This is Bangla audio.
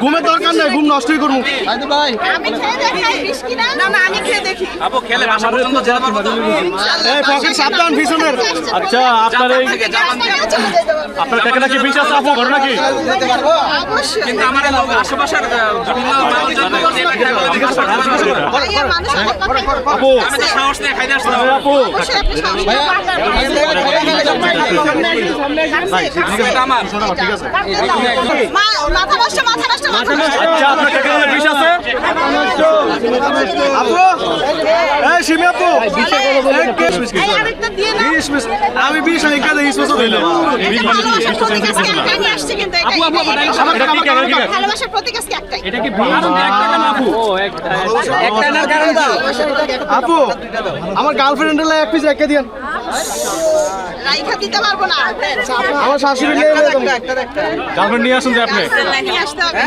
ঘুম দরকার নাই ঘুম নষ্টই করব সাবধান পিছনের আচ্ছা আপনার এই আপনার কাকে নাকি বিষ আছে আপু ঘটনা কি অবশ্যই কিন্তু আমার আশেপাশের আপু আপু আচ্ছা দিয়ে আমি বিশ আমি কাজে বিশ বছর মানে আপু? ভালোবাসার প্রতীক আজকে একটাই এটা কি একটা না আমার গার্লফ্রেন্ড হলে এক পিস একে দিন রাইখা দিতে পারব না। আমার শাশুড়ি নিয়ে আসুন যে আপনি। নিয়ে আসতে হবে।